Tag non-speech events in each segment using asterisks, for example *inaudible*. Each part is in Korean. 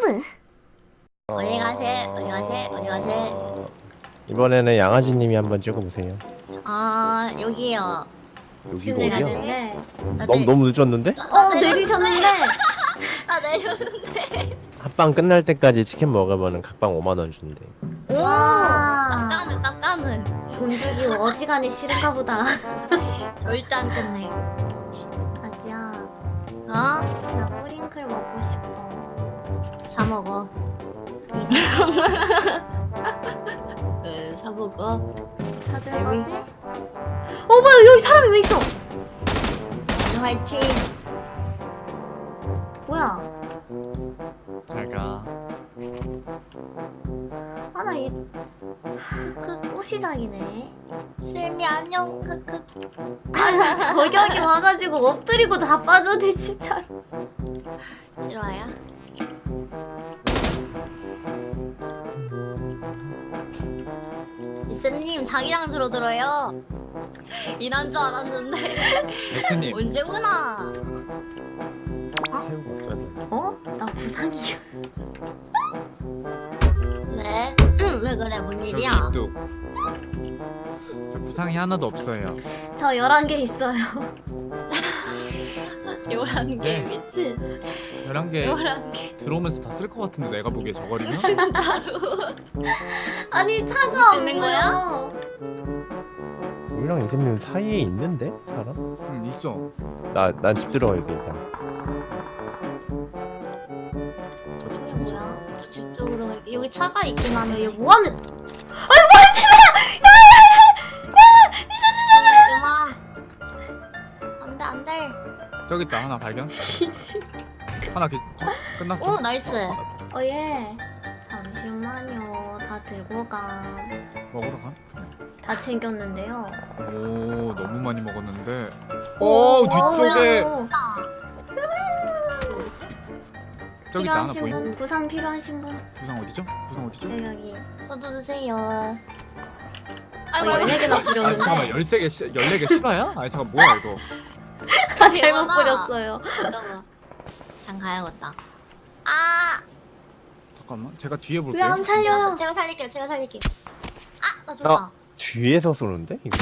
유튜브 어디 가세? 어디 가세? 어디 가세? 이번에는 양아지님이 한번 찍어보세요. 아 여기요. 여기가 침대 어디야? 가지네. 너무 너무 늦었는데? 어 내리셨는데 아 내렸는데. 합방 끝날 때까지 치킨 먹으면 각방 5만 원 준대. 오. 와. 쌉가는 쌉가는. 돈 주기 어지간히 싫은가 보다 *laughs* 절대 안 끝내. 가지야 어? 나 뿌링클 먹고 싶어 사 먹어. 응, 사 먹어. 사줄 거지? 어 뭐야 여기 사람이 왜 있어 화이팅. 뭐야 잘가 아나이그또 시작이네 셀미 안녕. 크크. 아나 저격이 와가지고 엎드리고 다 빠져네 진짜 싫어요? 쌤님 자기랑 줄어들어요. 이난 줄 알았는데 베트님 언제 오나? 태우고 없어야 돼. 어? 나 구상이야 왜? 왜 그래? 뭔 일이야? 뚝. 저 부상이 하나도 없어요 저 11개 있어요 요란 게 네. 미친. 11개 요란 게 들어오면서 다 쓸 것 같은데 내가 보기에 저거리면? *laughs* 진짜로. *laughs* 아니 차가 안 있는 보여 우리랑 이샘님 사이에 있는데 사람? 응 있어 나 난 집 들어가야 돼 일단. 저쪽 이게 뭐야? 집쪽으로 갈게. 여기 차가 있긴 하네. 얘 뭐하는 엄마. 저기 있다 하나 발견 하나 기... 어? 끝났어 오 나이스. 어예 잠시만요 다 들고 감 먹으러 가? 다 챙겼는데요. 오 너무 많이 먹었는데 오, 오 어, 뒤쪽에 오, 저기 있다 하나 필요하신 분, 구상 필요하신 분 부상 어디죠? 부상 어디죠? 여기 여기. 저도 드세요. 어, 아이고 14개나 아 잠깐만 뿌렸는데 13개 시- 14개 실화야? 아니 잠깐 뭐야 이거 아, 잘못 많아. 뿌렸어요. 잠깐만. 장 가야겠다. 아. 잠깐만 제가 뒤에 왜 볼게요 안 살려요? 제가 살릴게요. 제가 살릴게요. 아, 나 좋다. 뒤에서 쏘는데? 이거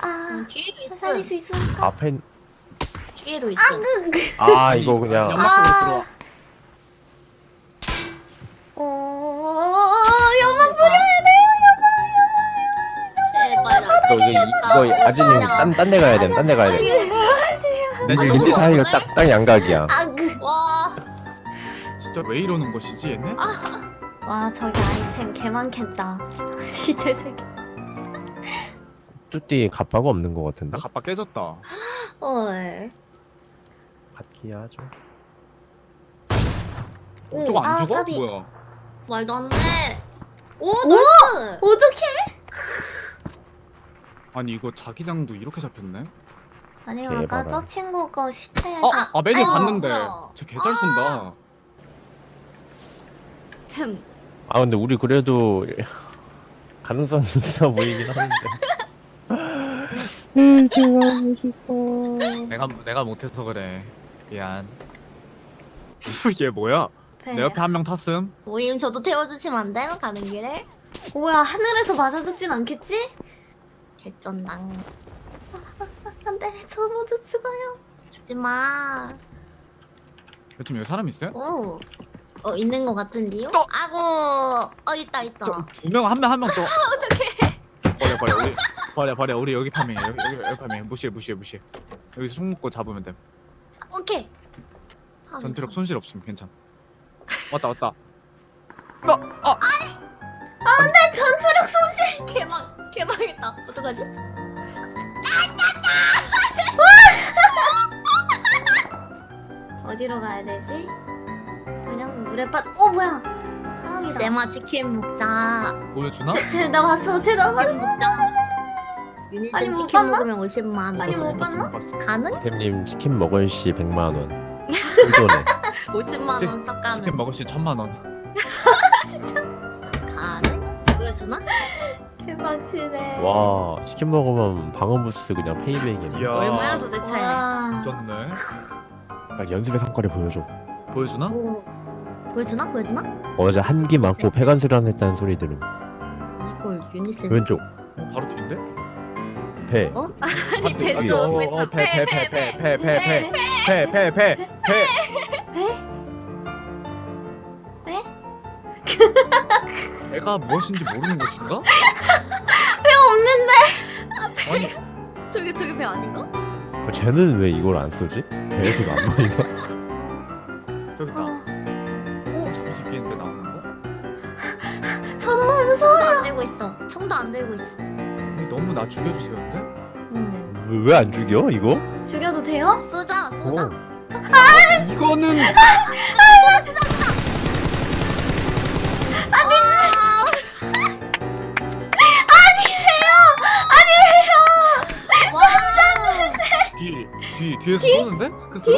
아 음, 뒤에도 있어. 살릴 수 있을까? 앞에 뒤에도 있어. 아 이거 그냥 연막 속으로 아. 들어와 연막 뿌려야 돼요. 제발 나. 이거 이거, 이거 아지님 딴 딴 데 가야 돼. 딴 데 가야 돼. 리 지금 린디 사이가 딱 딱 양각이야. 아그. 와. 진짜 왜 이러는 것이지 얘네? 와 저기 아이템 개 많겠다. *laughs* 시체 세계. 뚜띠 갑바가 없는 것 같은데. 나 갑바 깨졌다 헐. 갖기 하죠. 오. 저거 안 아, 죽어? 까비. 뭐야 말도 안 돼. 오, 나이스. 어떡해? 아니 이거 자기장도 이렇게 잡혔네? 아니요 아까 대박이야. 저 친구 거 시체에서 어? 아 메뉴 아이고, 봤는데 뭐야. 저개잘 쏜다 템. 아 근데 우리 그래도 가능성이 있어 보이긴 하는데. 내가 내가 못해서 그래 미안 *laughs* 얘 뭐야? 네. 내 옆에 한 명 탔음 모임 저도 태워주시면 안 돼요? 가는 길에? 뭐야 하늘에서 맞아 죽진 않겠지? 개쩐당. 안돼 저 모두 죽어요. 죽지 마. 요즘 여기 사람 있어요? 오. 어, 있는 것 같은데요? 또! 아고. 어, 있다, 있다. 저두명 한명한 명또 *laughs* 어떡해 버려 버려 우리 버려 버려 우리 여기 파밍해 여기 여기, 여기 파밍해 무시해 무시해 무시해 여기서 총 먹고 잡으면 돼 오케이. 전투력 손실 없음 괜찮 *laughs* 왔다 왔다 안돼 전투력 손실. 개망, 개망했다. 어떡하지? 물에 빠져. 어 뭐야? 사람이다. 세마 치킨 먹자. 보여주나? 쟤나 봤어. 쟤나. 치킨 먹자. 아니, 못 치킨 봤나? 먹으면 50만. 아니, 못못 봤나? 봤어, 못 봤어. 가능? 이샘님 치킨 먹을 시 100만 원. 이전에 50만 치- 원싹 가능. 치킨 먹을 시 천만 원 가능? 보여주나? 대박이네. 와 치킨 먹으면 방어 부스 그냥 페이백이네. 이야 얼마야 도대체? 와. 미쳤네 빨리 연습의 성과를 보여줘. 보여주나? 오. 보여주나? 보여주나? 어제 한기 많고 폐관수련 했다는 소리 들음. 이걸 유니셀 왼쪽 어, 바로 뒤인데? 배. 어? *laughs* 아니 왼쪽, 왼쪽, 배, 배, 배, 배, 배, 배배배배배배배배배 왜? *laughs* 배가 무엇인지 모르는 것인가? 배 없는데. 아니 *laughs* 저게 저게 배 아닌가? 어, 쟤는 왜 이걸 안 쓰지? 배에서 안 보이나? 저기 나 어, 있어. 총도 안 들고 있어. 너무 나 죽여주세요인데? 음. 왜 안 죽여 이거? 죽여도 돼요? 쏘자, 쏘자. 어. 이거는 와. 뒤, 뒤, 뒤에서 쏘는데? 스크스로?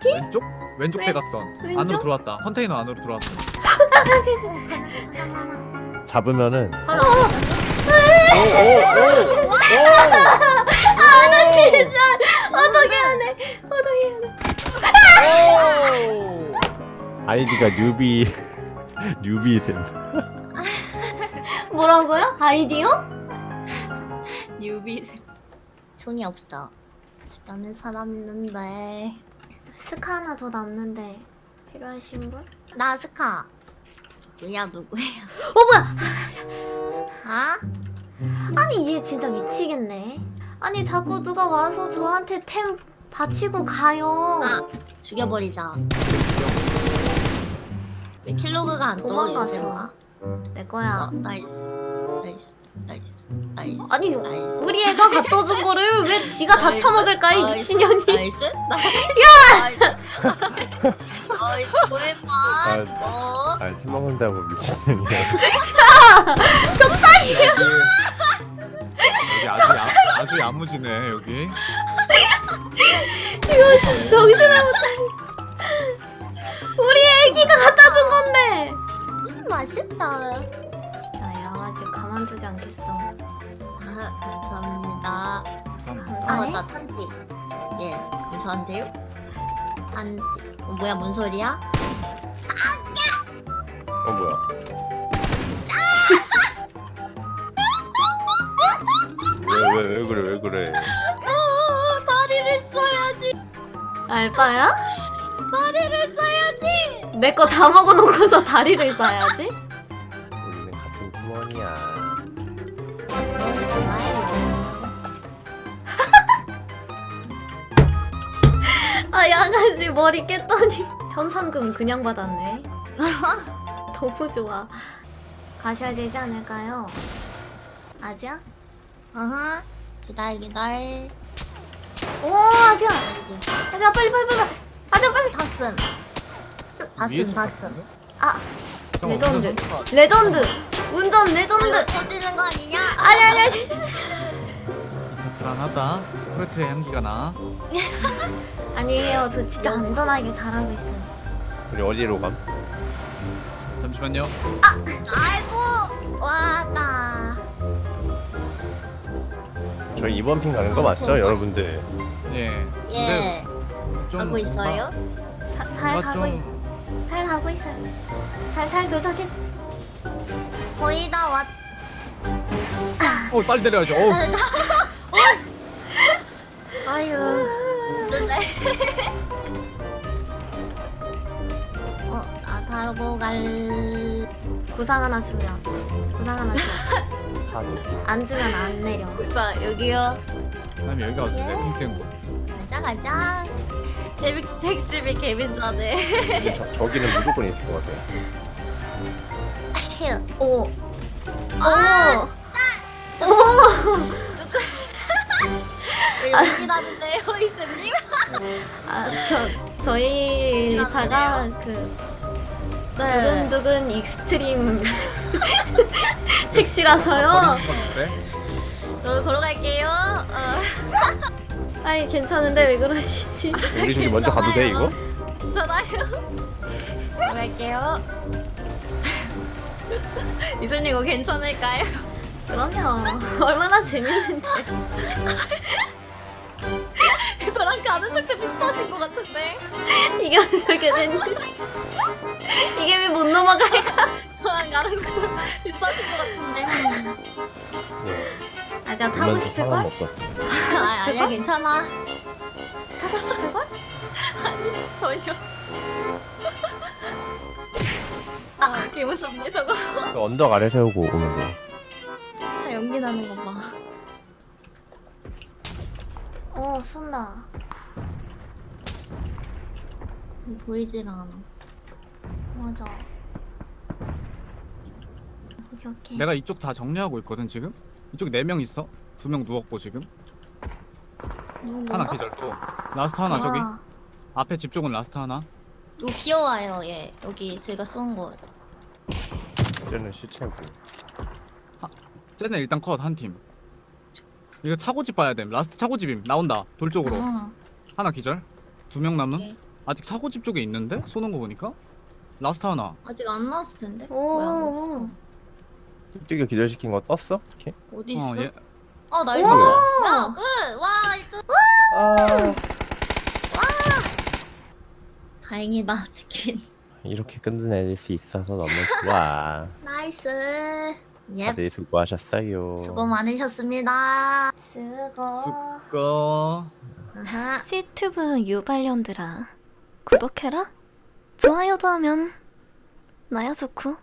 뒤? 왼쪽? 왼쪽 왼- 대각선 왼쪽? 안으로 들어왔다 컨테이너 안으로 들어왔어 잡으면은 바로. 아나 진짜 어떻게 하네. 어떻게 하네. 아이디가 뉴비 *laughs* 뉴비 됨. 뭐라고요? 아이디어? 뉴비. 총이 없어. 주변에 사람 있는데. 스카 하나 더 남는데 필요하신 분? 나 스카. 누야 누구예요? *laughs* 어 뭐야? 아? 아니 얘 진짜 미치겠네. 아니 자꾸 누가 와서 저한테 템 바치고 가요. 아 죽여버리자. 왜 킬로그가 안 떠? 도망갔어. 내 거야. 어, 나이스. 나이스. 나이스. 나이스. 아니 나이스. 우리 애가 갖다 준 거를 왜 지가 다 나이스, 처먹을까 이 나이스, 미친년이. 나이스. *laughs* 야! 나이스. 어. 아, 팀 먹는다고 미친년이야. *laughs* 여기 아주 야, 아주 야무지네 여기 이거 진짜 정신을 못 차리. 우리 애기가 갖다 준 건데. 음, 맛있다. 진짜 양아지 가만두지 않겠어. 아, 감사합니다. 아, 감사해. 맞다. 탄티. 예. 저한테요? 탄티. 어, 뭐야, 뭔 소리야? 어 뭐야? 왜 왜 왜 그래 왜 그래? 어, 다리를 써야지. 알바야? 다리를 써야지. 내 거 다 먹어놓고서 다리를 써야지. 아 양아지 머리 깼더니 *laughs* 현상금 그냥 받았네. *laughs* 너무 좋아. 가셔야 되지 않을까요? 아지야? 아하. 기다려, 기다려. 오 아지야. 아지야 빨리 빨리 빨리. 아지야 빨리. 다슨. 다슨, 다슨. 아 레전드. 레전드. 운전 레전드. 터지는 거 아니냐? 아니 아니 아니. 불안하다 코레트의 향기가 나 *laughs* 아니에요. 저 진짜 안전하게 잘하고 있어요. 우리 어디로 감? 잠시만요 아이고. 와나. 저희 이번 핑 가는 거 맞죠, 여러분들? 예 예. 좀 하고 있어요? 자, 잘 뭔가 가고 있. 좀 잘 가고 있어요. 잘 잘 도착했. 거의 다 왔. 어, 빨리 내려야죠 *laughs* 어, *laughs* 아유. 어, 아 타고 갈. 구상 하나 주면. 구상 하나 주. 하도. 안 주면 안 내려. 자 여기요. 그다음에 여기가 어딘데 예. 핑크인 곳 가자 가자. 데빅 택시비 개비싸네. 근데 저, 저기는 무조건 있을 것 같아요. 휴. 오. 아! 오. 오. 왜 여기 나는데요, 이쌤님? 아, 저 저희 차가 그 네. 두근두근 익스트림 *laughs* 택시라서요. 버리는 건데 저 걸어갈게요. 어, *laughs* 아니 괜찮은데 왜 그러시지? 우리 저기 먼저 가도 돼 이거? 괜찮아요. 걸어갈게요. *laughs* 이쌤님 이거 괜찮을까요? 그럼요. 얼마나 재밌는데. 이렇게 아는 척도 비슷하신 것 같은데. 이게 어떻게 된지 이게 왜 못 넘어갈까? 저랑 아는 색도 비슷하신 것 같은데. 네. 아 제가 타고 아, 싶을 걸? 먹었어. 아, 아니야 괜찮아. 타고 싶을 걸? 전혀. 아, 개 무섭네 저거. 언덕 아래 세우고 오면 돼. 차 연기 나는 거 봐. 어, 쏜다. 보이지가 않아. 맞아. 오케이 오케이. 내가 이쪽 다 정리하고 있거든 지금. 이쪽 네 명 있어. 두 명 누웠고 지금. 누구 하나? 기절 또. 라스트 하나 저기. 아, 앞에 집 쪽은 라스트 하나. 누구 귀여워요 얘. 여기 제가 쏜 거. 쟤는 시체고. 쟤네 일단 컷 한 팀. 이거 차고집 봐야 돼. 라스트 차고집임. 나온다. 돌 쪽으로. 아, 하나 기절. 두 명 남음. 오케이. 아직 차고집 쪽에 있는데 쏘는 거 보니까. 라스트 하나. 아직 안 나왔을 텐데. 오? 띠가 기절시킨 거 떴어? 이렇게? 어디 있어? 어, 얘. 아 나이스. 오! 야, 끝. 와, 이거. 아 다행이다 치킨. 이렇게 끝내낼 수 있어서 너무 좋아. *laughs* 나이스. 예. 다들 수고하셨어요. 수고 많으셨습니다. 거. 아하. 시튜브 유발년들아 구독해라. 좋아요도 하면 나야 좋고